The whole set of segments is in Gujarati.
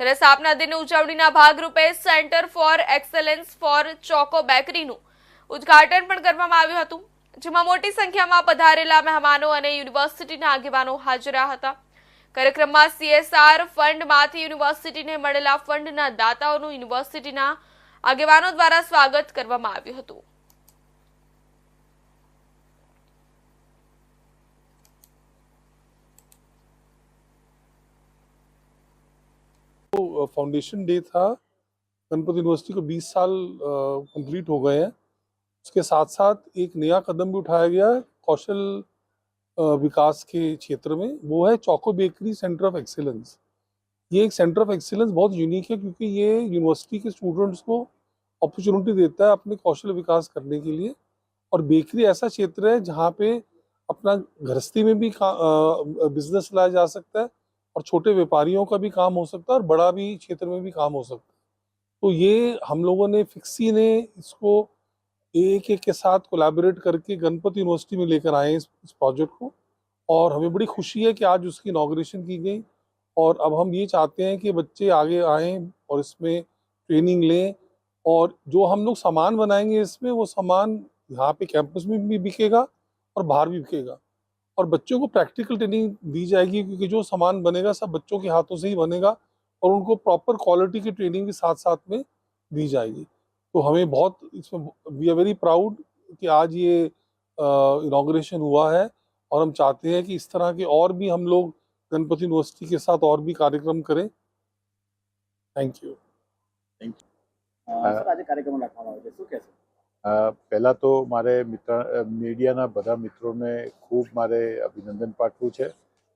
ત્યારે સ્થાપના દિન ઉજવણીના ભાગરૂપે centre for excellence for choco બેકરીનું ઉદ્ઘાટન પણ કરવામાં આવ્યું હતું, જેમાં મોટી સંખ્યામાં પધારેલા મહેમાનો અને યુનિવર્સિટીના આગેવાનો હાજર હતા. કાર્યક્રમમાં સીએસઆર ફંડમાંથી યુનિવર્સિટીને મળેલા ફંડના દાતાઓનું યુનિવર્સિટીના આગેવાનો દ્વારા સ્વાગત કરવામાં આવ્યું હતું. फाउंडेशन डे था। गणपति यूनिवर्सिटी को 20 साल कंप्लीट हो गए हैं। उसके साथ साथ एक नया कदम भी उठाया गया कौशल विकास के क्षेत्र में। वो है choco bakery centre of excellence ये एक सेंटर ऑफ़ एक्सीलेंस बहुत यूनिक है क्योंकि ये यूनिवर्सिटी के स्टूडेंट्स को अपॉर्चुनिटी देता है अपने कौशल विकास करने के लिए। और बेकरी ऐसा क्षेत्र है जहाँ पे अपना गृहस्थी में भी बिज़नेस लाया जा सकता है। और छोटे व्यापारियों का भी काम हो सकता है और बड़ा भी क्षेत्र में भी काम हो सकता है। तो ये हम लोगों ने फिक्सी ने इसको एक एक के साथ कोलैबोरेट करके गणपति यूनिवर्सिटी में लेकर आए इस, इस प्रोजेक्ट को। और हमें बड़ी खुशी है कि आज उसकी इनाग्रेशन की गई। और अब हम ये चाहते हैं कि बच्चे आगे आएँ और इसमें ट्रेनिंग लें। और जो हम लोग सामान बनाएँगे इसमें वो सामान यहाँ पे कैंपस में भी बिकेगा और बाहर भी बिकेगा। और बच्चों को प्रैक्टिकल ट्रेनिंग दी जाएगी क्योंकि जो सामान बनेगा सब बच्चों के हाथों से ही बनेगा और उनको प्रॉपर क्वालिटी की ट्रेनिंग भी साथ साथ में दी जाएगी। तो हमें बहुत इसमें वी आर वेरी प्राउड कि आज ये इनाग्रेशन हुआ है और हम चाहते हैं कि इस तरह के और भी हम लोग गणपति यूनिवर्सिटी के साथ और भी कार्यक्रम करें। थैंक यू थैंक यू कार्यक्रम रखा हुआ है कैसे? પહેલાં તો મારે મિત્ર મીડિયાના બધા મિત્રોને ખૂબ મારે અભિનંદન પાઠવું છે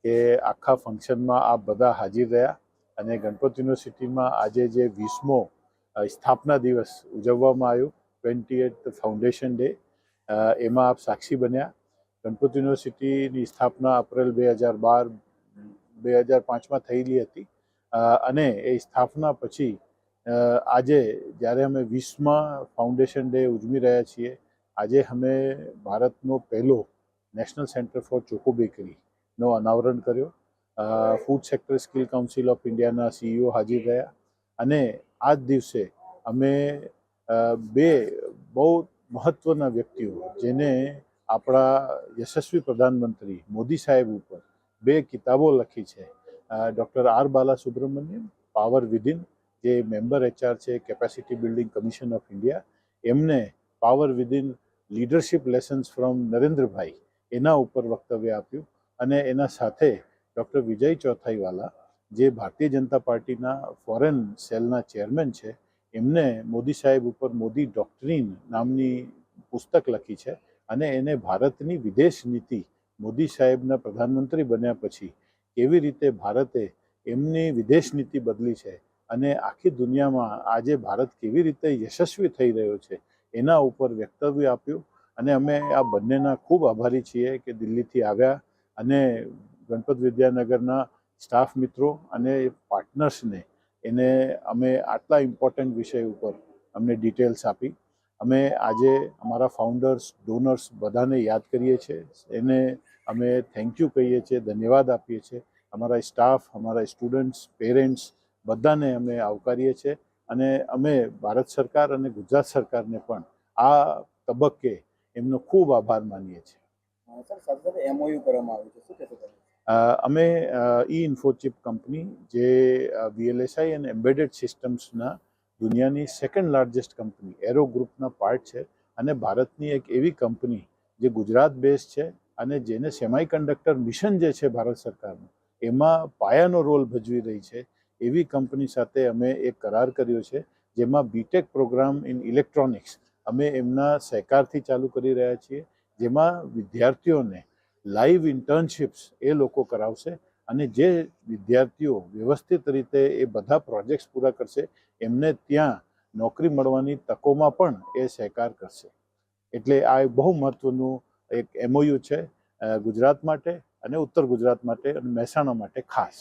કે આખા ફંક્શનમાં આપ બધા હાજર રહ્યા અને ગણપત યુનિવર્સિટીમાં આજે જે વીસમો સ્થાપના દિવસ ઉજવવામાં આવ્યો, ટ્વેન્ટી એટ ફાઉન્ડેશન ડે એમાં આપ સાક્ષી બન્યા. ગણપત યુનિવર્સિટીની સ્થાપના એપ્રિલ બે હજાર બાર, બે હજાર પાંચમાં થયેલી હતી. અને એ સ્થાપના પછી આજે જ્યારે અમે વીસમાં ફાઉન્ડેશન ડે ઉજવી રહ્યા છીએ, આજે અમે ભારતનો પહેલો નેશનલ સેન્ટર ફોર ચોકો બેકરીનો અનાવરણ કર્યો. Food sector skill council of ઇન્ડિયાના સીઈઓ હાજર રહ્યા અને આ જ દિવસે અમે બે બહુ મહત્ત્વના વ્યક્તિઓ જેને આપણા યશસ્વી પ્રધાનમંત્રી મોદી સાહેબ ઉપર બે કિતાબો લખી છે. Doctor R Bala Subramaniam power within જે મેમ્બર એચઆર છે capacity building commission of India એમને power within leadership lessons from Narendrabhai એના ઉપર વક્તવ્ય આપ્યું અને એના સાથે ડૉક્ટર વિજય ચોથાઈવાલા, જે ભારતીય જનતા પાર્ટીના ફોરેન સેલના ચેરમેન છે, એમને મોદી સાહેબ ઉપર મોદી ડોક્ટરીન નામની પુસ્તક લખી છે અને એને ભારતની વિદેશ નીતિ મોદી સાહેબના પ્રધાનમંત્રી બન્યા પછી કેવી રીતે ભારતે એમની વિદેશ નીતિ બદલી છે અને આખી દુનિયામાં આજે ભારત કેવી રીતે યશસ્વી થઈ રહ્યો છે, એના ઉપર વક્તવ્ય આપ્યું. અને અમે આ બંનેના ખૂબ આભારી છીએ કે દિલ્હીથી આવ્યા અને ગણપત વિદ્યાનગરના સ્ટાફ મિત્રો અને પાર્ટનર્સને એને અમે આટલા ઇમ્પોર્ટન્ટ વિષય ઉપર અમને ડિટેલ્સ આપી. અમે આજે અમારા ફાઉન્ડર્સ, ડોનર્સ બધાને યાદ કરીએ છીએ. એને અમે થેન્ક યુ કહીએ છીએ, ધન્યવાદ આપીએ છીએ. અમારા સ્ટાફ, અમારા સ્ટુડન્ટ્સ, પેરેન્ટ્સ બધાને અમે આવકારીએ છીએ અને અમે ભારત સરકાર અને ગુજરાત સરકારને પણ આ તબક્કે એમનો ખૂબ આભાર માનીએ છીએ. એમઓયુ કરવામાં આવ્યું છે. શું કહેશો અમે ઈ ઇન્ફોચિપ કંપની જે વીએલએસઆઈ અને એમ્બેડેડ સિસ્ટમ્સના દુનિયાની સેકન્ડ લાર્જેસ્ટ કંપની એરો ગ્રુપના પાર્ટ છે અને ભારતની એક એવી કંપની જે ગુજરાત બેઝ છે અને જેને સેમાઈ કન્ડક્ટર મિશન જે છે ભારત સરકારનું એમાં પાયાનો રોલ ભજવી રહી છે. એવી કંપની સાથે અમે એક કરાર કર્યો છે, જેમાં બીટેક પ્રોગ્રામ ઇન ઇલેક્ટ્રોનિક્સ અમે એમના સહકારથી ચાલુ કરી રહ્યા છીએ, જેમાં વિદ્યાર્થીઓને લાઈવ ઇન્ટર્નશિપ્સ એ લોકો કરાવશે અને જે વિદ્યાર્થીઓ વ્યવસ્થિત રીતે એ બધા પ્રોજેક્ટ્સ પૂરા કરશે, એમને ત્યાં નોકરી મળવાની તકોમાં પણ એ સહકાર કરશે. એટલે આ બહુ મહત્ત્વનું એક એમઓયુ છે ગુજરાત માટે અને ઉત્તર ગુજરાત માટે અને મહેસાણા માટે ખાસ.